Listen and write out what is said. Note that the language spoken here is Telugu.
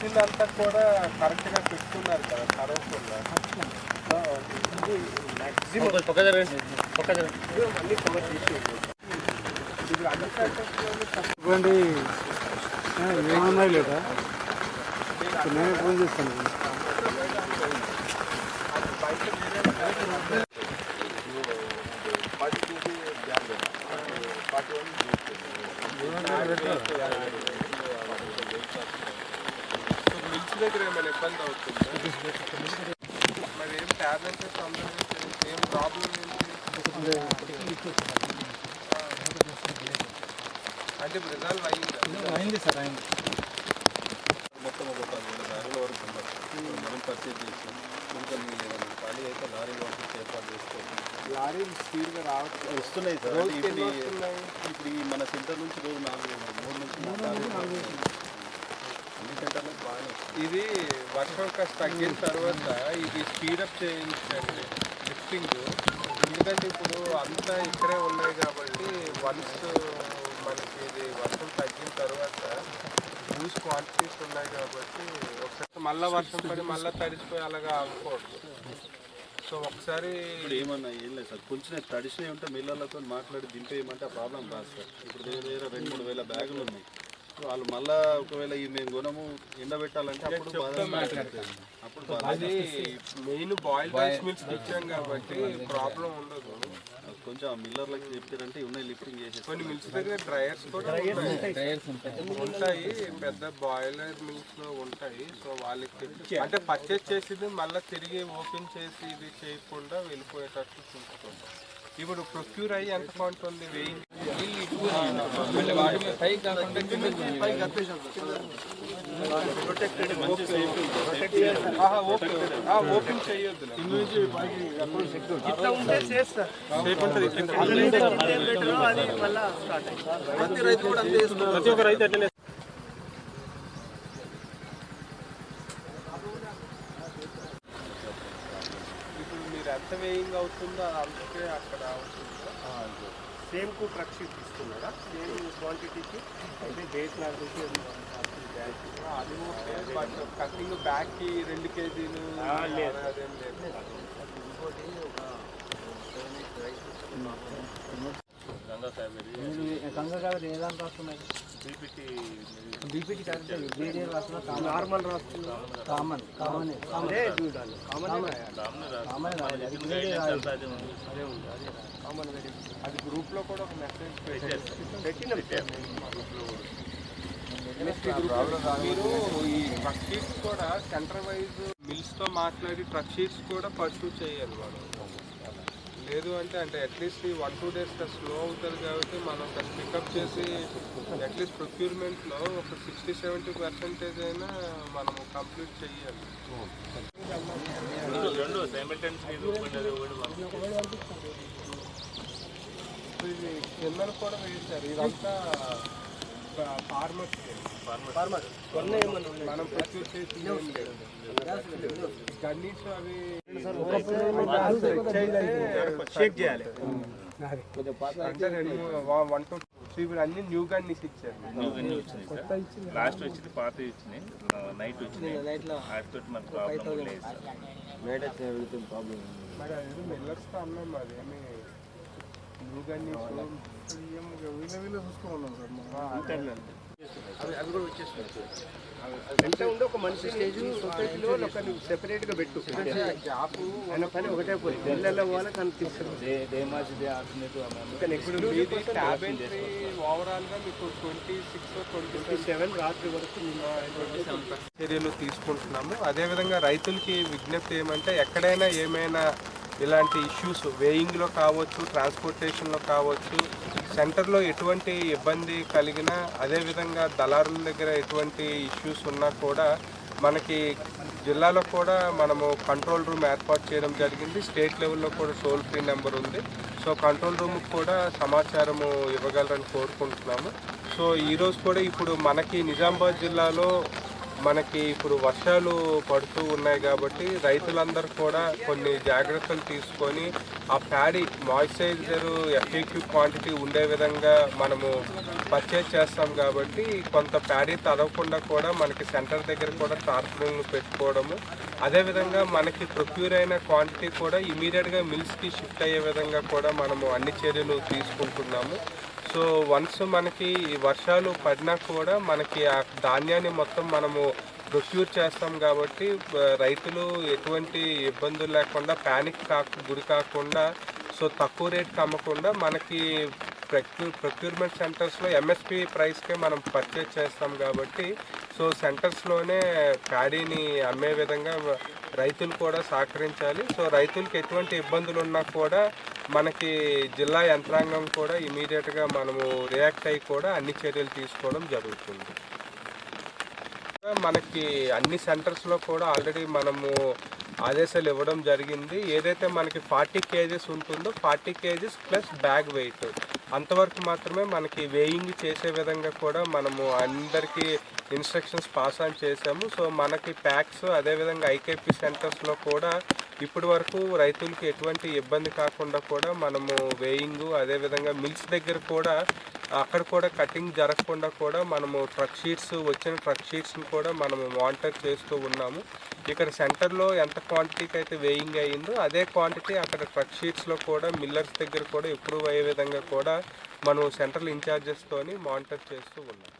ఇక్కడికి తెచ్చిందంతా కూడా కరెక్ట్గా పెట్టుకున్నారు కదా కరవకుండా మ్యాక్సిమం అన్ని కవర్ చేసి ఇప్పుడు అన్ని ఫ్యాక్టరీస్లోనూ ఇవ్వండి. ఏమన్నాయి లేదా? నేను ఫోన్ చేస్తాను. బయట వేరే పది కేజీ బ్యాగ్ పది మిల్స్ దగ్గర ఏమైనా ఇబ్బంది అవుతుంది? మరి ఏం టాబ్లెట్స్ ఏం ప్రాబ్లం ఏంటి? అంటే ఇప్పుడు రిజల్వ్ అయ్యిందా అయింది సార్ అయింది. మొత్తం ఒక పది వేల బ్యాగుల వరకు మనం పర్చేజ్ చేసాం. ఇంకా ఖాళీ అయితే లారీ వాటికి ఏర్పాటు చేసుకోవాలి లారీలు స్పీడ్గా రావట్లేదు వస్తున్నాయి సార్. ఇప్పుడు ఇప్పుడు మన సెంటర్ నుంచి రోజు నాలుగు మూడు నుంచి నాలుగు ఇది వర్షం కాస్త తగ్గిన తర్వాత ఇది స్పీడప్ చేయించండి. లిఫ్టింగ్ ఎందుకంటే ఇప్పుడు అంతా ఇక్కడే ఉన్నాయి కాబట్టి వన్స్ మనకి ఇది వర్షం తగ్గిన తర్వాత జ్యూస్ క్వాంటిటీస్ ఉన్నాయి కాబట్టి ఒకసారి మళ్ళీ వర్షం పడి మళ్ళీ తడిసిపోయి అలాగా అనుకోవద్దు సో ఒకసారి ఇప్పుడు ఏమన్నా ఏం లేదు సార్. కొంచెం తడిసినవి ఉంటే మిల్లర్లతో మాట్లాడి దింపేయమంటే ఆ ప్రాబ్లం రాదు సార్. ఇప్పుడు దగ్గర దగ్గర రెండు మూడు వేల బ్యాగులు ఉన్నాయి. వాళ్ళు మళ్ళా ఒకవేళ ఈ మేము గుణము ఎండబెట్టాలంటే అప్పుడు అప్పుడు అది మెయిన్ బాయిల్ రైస్ మిల్స్ ఇచ్చాం కాబట్టి ప్రాబ్లం ఉండదు. కొంచెం మిల్లర్లకి చెప్పారంటే ఉన్నాయి లిఫ్టింగ్ చేసేసి కొన్ని మిల్స్ దగ్గర డ్రైయర్స్ కూడా ఉంటాయి. ఉంటాయి. పెద్ద బాయిలర్ మిల్స్లో ఉంటాయి. సో వాళ్ళకి అంటే పర్చేస్ చేసింది మళ్ళీ తిరిగి ఓపెన్ చేసి ఇది చేయకుండా వెళ్ళిపోయేటట్టు చూసుకోండి ఇప్పుడు ప్రొక్యూర్ అయ్యి ఎంత క్వాంటిటీ ఉంది? ఓపెన్ చేయొద్దు ఇట్లా ఉంటే చేస్తా. సేఫ్ ఉంటుంది ప్రతి రైతు కూడా ప్రతి ఒక్క రైతు అట్లనే ఇప్పుడు మీరు ఎంత వేయింగ్ అవుతుందో? అంతే అక్కడ అవుతుందో? సేమ్కు ట్రక్ షీట్ తీసుకున్నారా? సేమ్ క్వాంటిటీకి? అయితే బేస్ నాకు అది ఓకే బట్ కటింగ్ బ్యాక్కి రెండు కేజీలు లేదు. అదేం లేదు. గంగా ఫ్యామిలీ గంగగారు ఏ దాంట్లో రాస్తున్నాయి బీపీటీ బీపీటీ కాదు వేరే రాస్తున్నా నార్మల్ రాస్తున్నా. కామన్ కామన్ అదే చూడాలి. కామన్ కామన్ రాయాలి. అది వేరే రాయాలి. అదే ఉంది. అదే కామన్ వేరే అది గ్రూప్లో కూడా ఒక మెసేజ్ పెట్టినాం మీరు ఈ ట్రక్ షీట్స్ కూడా సెంటర్ వైజ్ మిల్స్తో మాట్లాడి ట్రక్ షీట్స్ కూడా పర్సూ చేయాలి మనం లేదు అంటే అంటే అట్లీస్ట్ ఈ వన్ టూ డేస్ స్లో అవుతుంది కాబట్టి మనం పికప్ చేసి అట్లీస్ట్ ప్రొక్యూర్మెంట్లో ఒక సిక్స్టీ సెవెంటీ పర్సెంటేజ్ అయినా మనం కంప్లీట్ చేయాలి ఇది కిందలు కూడా వేశారు. ఇదంతా ఫార్మర్స్ ఫార్మర్ మనం ప్రొక్యూర్ చేసి గన్నీస్ అవి షేక్ చేయాలి. అంటే రెండు వన్ టూ సో ఇప్పుడు అన్ని న్యూ గన్నీస్ ఇచ్చారు లాస్ట్ వచ్చింది పాత వచ్చినాయి. నైట్ వచ్చినాయి. వాటితో మనకు ప్రాబ్లం లేదు సార్. మరి అది మిల్లర్స్తో అన్నాం అది ఎంత ఉందో ఒక మనిషి స్టేజ్ సొసైటీలో ఒక సెపరేట్గా పెట్టు. ఆయన పని ఒకటే పోయి పిల్లల వాళ్ళకి కనిపిస్తుంది ఇంకా నెక్స్ట్ మీది ట్యాబ్ ఎంట్రీ ఓవరాల్గా మీకు ట్వంటీ సిక్స్ ట్వంటీ సెవెన్ రాత్రి వరకు చర్యలు తీసుకుంటున్నాము. అదేవిధంగా రైతులకి విజ్ఞప్తి ఏమంటే ఎక్కడైనా ఏమైనా ఇలాంటి ఇష్యూస్ వేయింగ్లో కావచ్చు ట్రాన్స్పోర్టేషన్లో కావచ్చు సెంటర్లో ఎటువంటి ఇబ్బంది కలిగినా అదేవిధంగా దళారుల దగ్గర ఎటువంటి ఇష్యూస్ ఉన్నా కూడా మనకి జిల్లాలో కూడా మనము కంట్రోల్ రూమ్ ఏర్పాటు చేయడం జరిగింది. స్టేట్ లెవెల్లో కూడా టోల్ ఫ్రీ నెంబర్ ఉంది. సో కంట్రోల్ రూమ్కి కూడా సమాచారము ఇవ్వగలరని కోరుకుంటున్నాము. సో ఈరోజు కూడా ఇప్పుడు మనకి నిజామాబాద్ జిల్లాలో మనకి ఇప్పుడు వర్షాలు పడుతూ ఉన్నాయి కాబట్టి రైతులందరూ కూడా కొన్ని జాగ్రత్తలు తీసుకొని ఆ ప్యాడీ మాయిశ్చరైజర్ ఎఫ్ఏక్యూ క్వాంటిటీ ఉండే విధంగా మనము పర్చేజ్ చేస్తాం కాబట్టి కొంత ప్యాడీ తడవకుండా కూడా మనకి సెంటర్ దగ్గర కూడా టార్పులను పెట్టుకోవడము. అదేవిధంగా మనకి ప్రొక్యూర్ అయిన క్వాంటిటీ కూడా ఇమీడియట్గా మిల్స్కి షిఫ్ట్ అయ్యే విధంగా కూడా మనము అన్ని చర్యలు తీసుకుంటున్నాము. సో వన్స్ మనకి ఈ వర్షాలు పడినా కూడా మనకి ఆ ధాన్యాన్ని మొత్తం మనము ప్రొక్యూర్ చేస్తాం కాబట్టి రైతులు ఎటువంటి ఇబ్బందులు లేకుండా ప్యానిక్ కాక గురి కాకుండా సో తక్కువ రేట్కి అమ్మకుండా మనకి ప్రొక్యూ ప్రొక్యూర్మెంట్ సెంటర్స్లో ఎంఎస్పి ప్రైస్కే మనం పర్చేజ్ చేస్తాం కాబట్టి సో సెంటర్స్లోనే ప్యాడీని అమ్మే విధంగా రైతులు కూడా సహకరించాలి. సో రైతులకు ఎటువంటి ఇబ్బందులు ఉన్నా కూడా మనకి జిల్లా యంత్రాంగం కూడా ఇమీడియట్గా మనము రియాక్ట్ అయ్యి కూడా అన్ని చర్యలు తీసుకోవడం జరుగుతుంది. మనకి అన్ని సెంటర్స్లో కూడా ఆల్రెడీ మనము ఆదేశాలు ఇవ్వడం జరిగింది. ఏదైతే మనకి ఫార్టీ కేజెస్ ఉంటుందో forty kgs plus bag weight అంతవరకు మాత్రమే మనకి వేయింగ్ చేసే విధంగా కూడా మనము అందరికీ ఇన్స్ట్రక్షన్స్ పాస్ ఆన్ చేసాము సో మనకి ప్యాక్స్ అదేవిధంగా ఐకేపీ సెంటర్స్లో కూడా ఇప్పటి వరకు రైతులకి ఎటువంటి ఇబ్బంది కాకుండా కూడా మనము వేయింగ్ అదేవిధంగా మిల్స్ దగ్గర కూడా అక్కడ కూడా కటింగ్ జరగకుండా కూడా మనము ట్రక్ షీట్స్ వచ్చిన ట్రక్ షీట్స్ని కూడా మనము మానిటర్ చేస్తూ ఉన్నాము. ఇక్కడ సెంటర్లో ఎంత క్వాంటిటీకి అయితే వేయింగ్ అయ్యిందో అదే క్వాంటిటీ అక్కడ ట్రక్ షీట్స్లో కూడా మిల్లర్స్ దగ్గర కూడా ఇంప్రూవ్ అయ్యే విధంగా కూడా మనం సెంట్రల్ ఇన్ఛార్జెస్తోని మానిటర్ చేస్తూ ఉన్నాం.